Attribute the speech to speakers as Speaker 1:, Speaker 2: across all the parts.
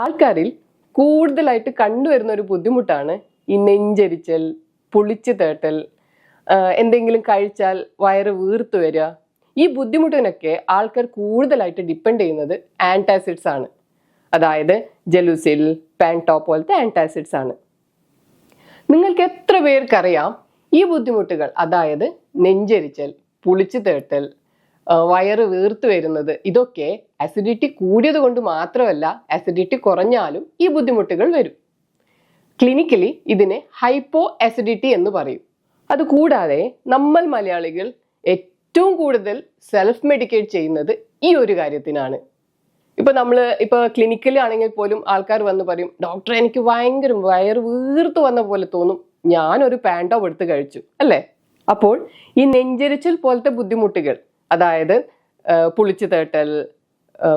Speaker 1: ആൾക്കാരിൽ കൂടുതലായിട്ട് കണ്ടുവരുന്ന ഒരു ബുദ്ധിമുട്ടാണ് ഈ നെഞ്ചരിച്ചൽ പുളിച്ചു തേട്ടൽ എന്തെങ്കിലും കഴിച്ചാൽ വയറ് വീർത്തു വരിക. ഈ ബുദ്ധിമുട്ടിനൊക്കെ ആൾക്കാർ കൂടുതലായിട്ട് ഡിപ്പെൻഡ് ചെയ്യുന്നത് ആന്റാസിഡ്സ് ആണ്. അതായത് ജലൂസിൽ പാൻടോ പോലത്തെ ആന്റാസിഡ്സ് ആണ്. നിങ്ങൾക്ക് എത്ര പേർക്കറിയാം ഈ ബുദ്ധിമുട്ടുകൾ? അതായത് നെഞ്ചരിച്ചൽ പുളിച്ചു തേട്ടൽ വയറ് വീർത്തു വരുന്നത് ഇതൊക്കെ അസിഡിറ്റി കൂടിയത് കൊണ്ട് മാത്രമല്ല അസിഡിറ്റി കുറഞ്ഞാലും ഈ ബുദ്ധിമുട്ടുകൾ വരും. ക്ലിനിക്കലി ഇതിനെ ഹൈപ്പോ അസിഡിറ്റി എന്ന് പറയും. അതുകൂടാതെ നമ്മൾ മലയാളികൾ ഏറ്റവും കൂടുതൽ സെൽഫ് മെഡിക്കേറ്റ് ചെയ്യുന്നത് ഈ ഒരു കാര്യത്തിനാണ്. ഇപ്പൊ നമ്മൾ ഇപ്പൊ ക്ലിനിക്കലാണെങ്കിൽ പോലും ആൾക്കാർ വന്ന് പറയും ഡോക്ടർ എനിക്ക് ഭയങ്കര വയറ് വീർത്ത് വന്ന പോലെ തോന്നും. ഞാനൊരു പാൻഡോ എടുത്ത് കഴിച്ചു. അല്ലേ? അപ്പോൾ ഈ നെഞ്ചരിച്ചൽ പോലത്തെ ബുദ്ധിമുട്ടുകൾ അതായത് പുളിച്ചു തേട്ടൽ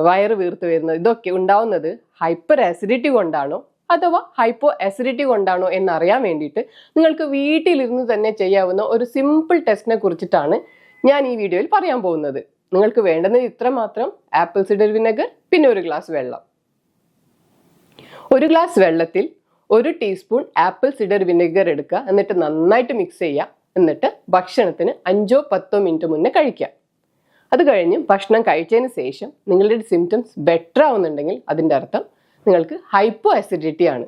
Speaker 1: വയറ് വീർത്ത് വരുന്നത് ഇതൊക്കെ ഉണ്ടാവുന്നത് ഹൈപ്പർ ആസിഡിറ്റി കൊണ്ടാണോ അഥവാ ഹൈപ്പോ ആസിഡിറ്റി കൊണ്ടാണോ എന്നറിയാൻ വേണ്ടിയിട്ട് നിങ്ങൾക്ക് വീട്ടിലിരുന്ന് തന്നെ ചെയ്യാവുന്ന ഒരു സിമ്പിൾ ടെസ്റ്റിനെ കുറിച്ചിട്ടാണ് ഞാൻ ഈ വീഡിയോയിൽ പറയാൻ പോകുന്നത്. നിങ്ങൾക്ക് വേണ്ടുന്നത് ഇത്ര മാത്രം ആപ്പിൾ സിഡർ വിനെഗർ പിന്നെ ഒരു ഗ്ലാസ് വെള്ളം. ഒരു ഗ്ലാസ് വെള്ളത്തിൽ ഒരു ടീസ്പൂൺ ആപ്പിൾ സിഡർ വിനെഗർ എടുക്കുക. എന്നിട്ട് നന്നായിട്ട് മിക്സ് ചെയ്യുക. എന്നിട്ട് ഭക്ഷണത്തിന് അഞ്ചോ പത്തോ മിനിറ്റ് മുന്നേ കഴിക്കുക. അത് കഴിഞ്ഞ് ഭക്ഷണം കഴിച്ചതിന് ശേഷം നിങ്ങളുടെ സിംറ്റംസ് ബെറ്റർ ആവുന്നുണ്ടെങ്കിൽ അതിന്റെ അർത്ഥം നിങ്ങൾക്ക് ഹൈപ്പോ അസിഡിറ്റി ആണ്.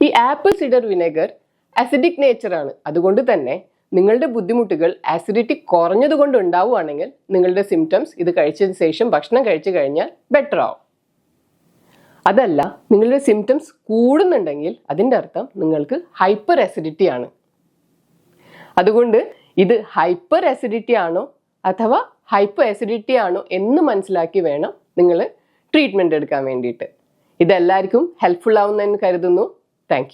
Speaker 1: ഈ ആപ്പിൾ സിഡർ വിനെഗർ അസിഡിക് നേച്ചറാണ് അതുകൊണ്ട് തന്നെ നിങ്ങളുടെ ബുദ്ധിമുട്ടുകൾ ആസിഡിറ്റി കുറഞ്ഞതുകൊണ്ട് ഉണ്ടാവുകയാണെങ്കിൽ നിങ്ങളുടെ സിംറ്റംസ് ഇത് കഴിച്ചതിന് ശേഷം ഭക്ഷണം കഴിച്ചു കഴിഞ്ഞാൽ ബെറ്റർ ആവും. അതല്ല നിങ്ങളുടെ സിംറ്റംസ് കൂടുന്നുണ്ടെങ്കിൽ അതിന്റെ അർത്ഥം നിങ്ങൾക്ക് ഹൈപ്പർ അസിഡിറ്റി ആണ്. അതുകൊണ്ട് ഇത് ഹൈപ്പർ അസിഡിറ്റി ആണോ അഥവാ ഹൈപ്പോ ആസിഡിറ്റി ആണോ എന്ന് മനസ്സിലാക്കി വേണം നിങ്ങൾ ട്രീറ്റ്മെന്റ് എടുക്കാൻ വേണ്ടിയിട്ട്. ഇതെല്ലാവർക്കും ഹെൽപ്ഫുൾ ആവുമെന്ന് കരുതുന്നു. താങ്ക്